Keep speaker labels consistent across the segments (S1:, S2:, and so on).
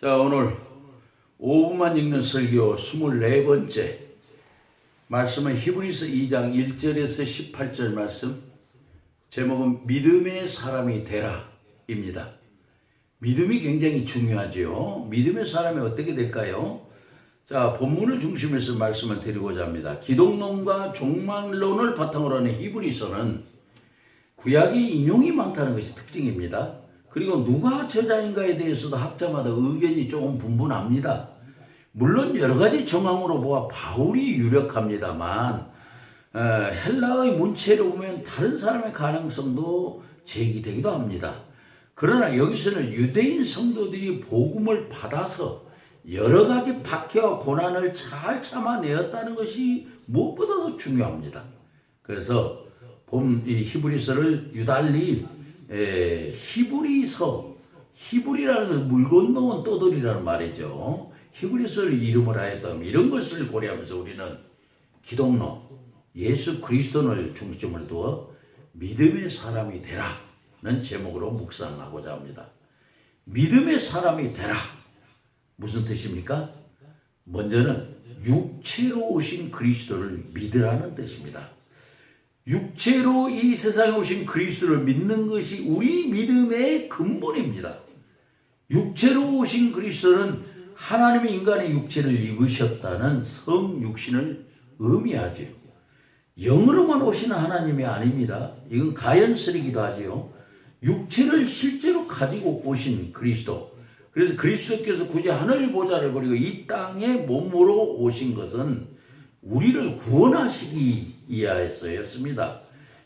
S1: 자, 오늘 5분만 읽는 설교 24번째 말씀은 히브리서 2장 1절에서 18절 말씀 제목은 믿음의 사람이 되라입니다. 믿음이 굉장히 중요하죠. 믿음의 사람이 어떻게 될까요? 자, 본문을 중심에서 말씀을 드리고자 합니다. 기독론과 종말론을 바탕으로 하는 히브리서는 구약이 인용이 많다는 것이 특징입니다. 그리고 누가 저자인가에 대해서도 학자마다 의견이 조금 분분합니다. 물론 여러 가지 정황으로 보아 바울이 유력합니다만 어, 헬라의 문체로 보면 다른 사람의 가능성도 제기되기도 합니다. 그러나 여기서는 유대인 성도들이 복음을 받아서 여러 가지 박해와 고난을 잘 참아내었다는 것이 무엇보다도 중요합니다. 그래서 봄 이 히브리서를 유달리 에, 히브리서 히브리라는 물 건너온 떠돌이라는 말이죠. 히브리서를 이름을 하였다면 이런 것을 고려하면서 우리는 기독론 예수 그리스도를 중심을 두어 믿음의 사람이 되라는 제목으로 묵상하고자 합니다. 믿음의 사람이 되라 무슨 뜻입니까? 먼저는 육체로 오신 그리스도를 믿으라는 뜻입니다. 육체로 이 세상에 오신 그리스도를 믿는 것이 우리 믿음의 근본입니다. 육체로 오신 그리스도는 하나님의 인간의 육체를 입으셨다는 성육신을 의미하죠. 영으로만 오시는 하나님이 아닙니다. 이건 가연설이기도 하지요. 육체를 실제로 가지고 오신 그리스도. 그래서 그리스도께서 굳이 하늘 보좌를 버리고 이 땅에 몸으로 오신 것은 우리를 구원하시기 위하여서였습니다.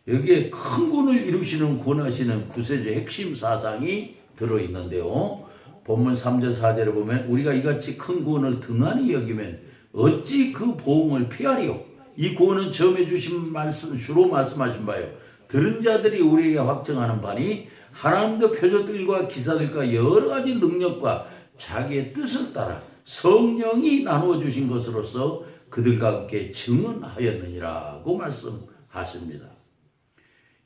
S1: 여기에 큰 군을 이루시는 구원하시는 구세주의 핵심 사상이 들어있는데요. 본문 3절 4절을 보면 우리가 이같이 큰 구원을 등한히 여기면 어찌 그 보응을 피하리요? 이 구원은 처음에 주신 말씀 주로 말씀하신 바요. 들은 자들이 우리에게 확정하는 바니 하나님도 표적들과 기사들과 여러 가지 능력과 자기의 뜻을 따라 성령이 나누어 주신 것으로서 그들과 함께 증언하였느니라고 말씀하십니다.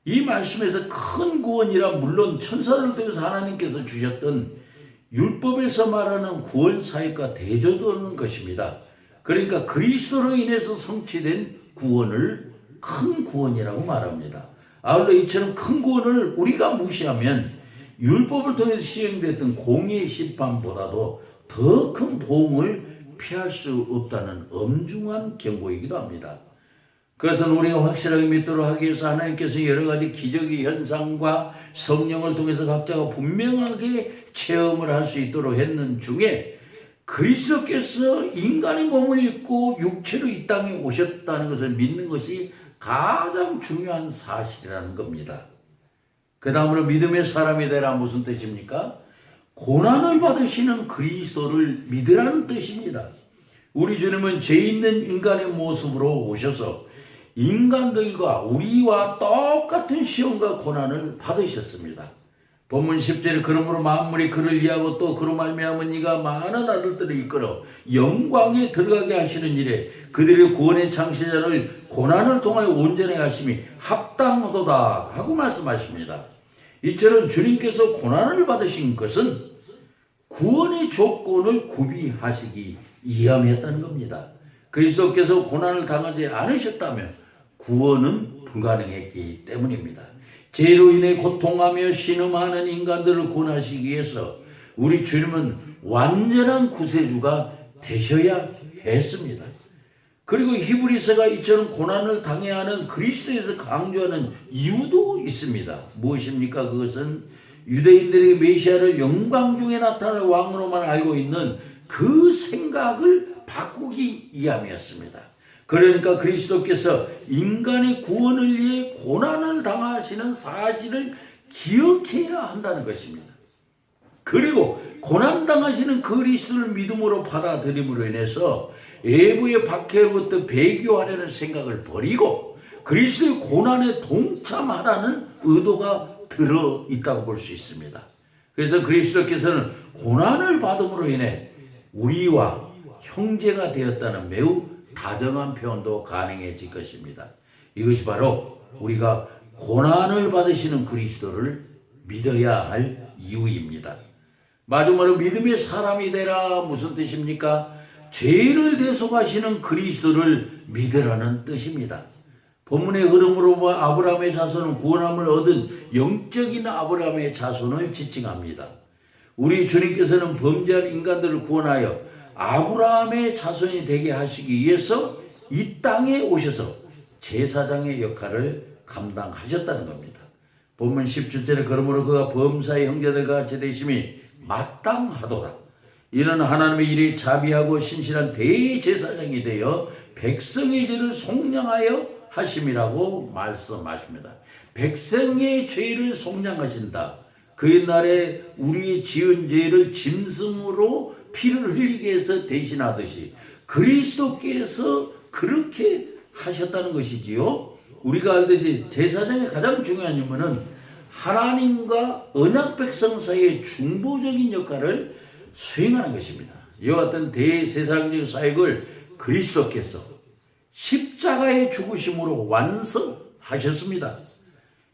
S1: 이 말씀에서 큰 구원이라 물론 천사들 통해서 하나님께서 주셨던 율법에서 말하는 구원 사역과 대조되는 것입니다. 그러니까 그리스도로 인해서 성취된 구원을 큰 구원이라고 말합니다. 아울러 이처럼 큰 구원을 우리가 무시하면 율법을 통해서 시행됐던 공의의 심판보다도 더 큰 보응을 피할 수 없다는 엄중한 경고이기도 합니다. 그래서 우리가 확실하게 믿도록 하기 위해서 하나님께서 여러 가지 기적의 현상과 성령을 통해서 각자가 분명하게 체험을 할 수 있도록 했는 중에 그리스도께서 인간의 몸을 입고 육체로 이 땅에 오셨다는 것을 믿는 것이 가장 중요한 사실이라는 겁니다. 그 다음으로 믿음의 사람이 되라 무슨 뜻입니까? 고난을 받으시는 그리스도를 믿으라는 뜻입니다. 우리 주님은 죄 있는 인간의 모습으로 오셔서 인간들과 우리와 똑같은 시험과 고난을 받으셨습니다. 본문 10절에 그러므로 만물이 그를 위하고 또 그로 말미암아 네가 많은 아들들을 이끌어 영광에 들어가게 하시는 일에 그들의 구원의 창시자를 고난을 통하여 온전하게 하심이 합당하도다 하고 말씀하십니다. 이처럼 주님께서 고난을 받으신 것은 구원의 조건을 구비하시기 위함이었다는 겁니다. 그리스도께서 고난을 당하지 않으셨다면 구원은 불가능했기 때문입니다. 죄로 인해 고통하며 신음하는 인간들을 구원하시기 위해서 우리 주님은 완전한 구세주가 되셔야 했습니다. 그리고 히브리서가 이처럼 고난을 당해야 하는 그리스도에서 강조하는 이유도 있습니다. 무엇입니까? 그것은 유대인들에게 메시아를 영광 중에 나타날 왕으로만 알고 있는 그 생각을 바꾸기 위함이었습니다. 그러니까 그리스도께서 인간의 구원을 위해 고난을 당하시는 사실을 기억해야 한다는 것입니다. 그리고 고난 당하시는 그리스도를 믿음으로 받아들임으로 인해서 외부의 박해로부터 배교하려는 생각을 버리고 그리스도의 고난에 동참하라는 의도가 들어 있다고 볼 수 있습니다. 그래서 그리스도께서는 고난을 받음으로 인해 우리와 형제가 되었다는 매우 다정한 표현도 가능해질 것입니다. 이것이 바로 우리가 고난을 받으시는 그리스도를 믿어야 할 이유입니다. 마지막으로 믿음의 사람이 되라 무슨 뜻입니까? 죄를 대속하시는 그리스도를 믿으라는 뜻입니다. 본문의 흐름으로 봐 아브라함의 자손은 구원함을 얻은 영적인 아브라함의 자손을 지칭합니다. 우리 주님께서는 범죄한 인간들을 구원하여 아브라함의 자손이 되게 하시기 위해서 이 땅에 오셔서 제사장의 역할을 감당하셨다는 겁니다. 본문 17절에 그러므로 그가 범사의 형제들과 같이 되심이 마땅하도다. 이는 하나님의 일에 자비하고 신실한 대제사장이 되어 백성의 죄를 속량하여 하심이라고 말씀하십니다. 백성의 죄를 속량하신다. 그 옛날에 우리 지은 죄를 짐승으로 피를 흘리게 해서 대신하듯이 그리스도께서 그렇게 하셨다는 것이지요. 우리가 알듯이 제사장의 가장 중요한 임무는 하나님과 언약 백성 사이의 중보적인 역할을 수행하는 것입니다. 이와 같은 대세상적 사역을 그리스도께서 십자가의 죽으심으로 완성하셨습니다.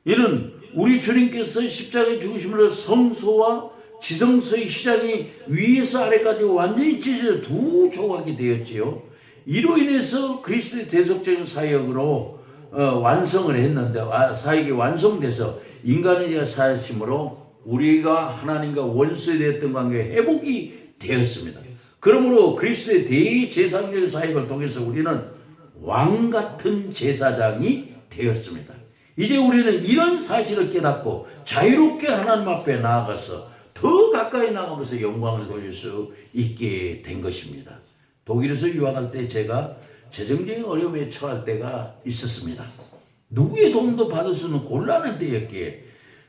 S1: 이는 우리 주님께서 십자가의 죽으심으로 성소와 지성소의 시작이 위에서 아래까지 완전히 찢어져 두 조각이 되었지요. 이로 인해서 그리스도의 대속적인 사역으로 어, 완성을 했는데 와- 사역이 완성돼서 인간의 사하심으로 우리가 하나님과 원수에 됐던 관계 회복이 되었습니다. 그러므로 그리스도의 대제사장적 사역을 통해서 우리는 왕 같은 제사장이 되었습니다. 이제 우리는 이런 사실을 깨닫고 자유롭게 하나님 앞에 나아가서 더 가까이 나가면서 영광을 돌릴 수 있게 된 것입니다. 독일에서 유학할 때 제가 재정적인 어려움에 처할 때가 있었습니다. 누구의 도움도 받을 수 없는 곤란한 때였기에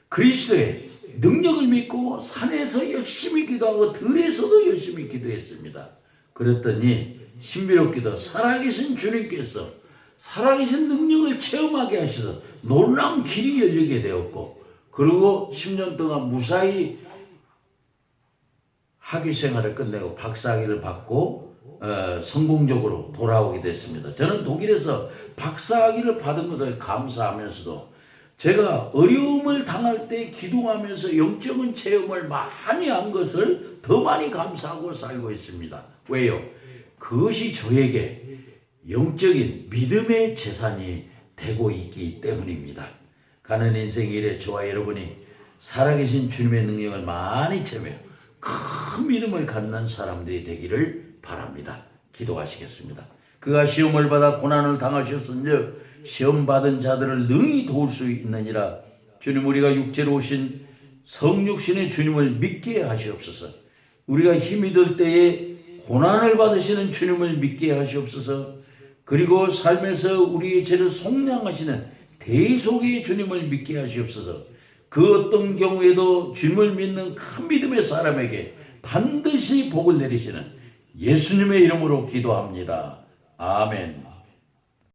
S1: 그리스도의 능력을 믿고 산에서 열심히 기도하고 들에서도 열심히 기도했습니다. 그랬더니 신비롭게도 살아계신 주님께서 살아계신 능력을 체험하게 하셔서 놀라운 길이 열리게 되었고 그리고 10년 동안 무사히 학위 생활을 끝내고 박사학위를 받고 어, 성공적으로 돌아오게 됐습니다. 저는 독일에서 박사학위를 받은 것을 감사하면서도 제가 어려움을 당할 때 기도하면서 영적인 체험을 많이 한 것을 더 많이 감사하고 살고 있습니다. 왜요? 그것이 저에게 영적인 믿음의 재산이 되고 있기 때문입니다. 가는 인생 일에 저와 여러분이 살아계신 주님의 능력을 많이 체며 큰 믿음을 갖는 사람들이 되기를 바랍니다. 기도하시겠습니다. 그가 시험을 받아 고난을 당하셨은즉 시험 받은 자들을 능히 도울 수 있느니라. 주님 우리가 육체로 오신 성육신의 주님을 믿게 하시옵소서. 우리가 힘이 들 때에 고난을 받으시는 주님을 믿게 하시옵소서. 그리고 삶에서 우리의 죄를 속량하시는 대속의 주님을 믿게 하시옵소서. 그 어떤 경우에도 주님을 믿는 큰 믿음의 사람에게 반드시 복을 내리시는 예수님의 이름으로 기도합니다. 아멘.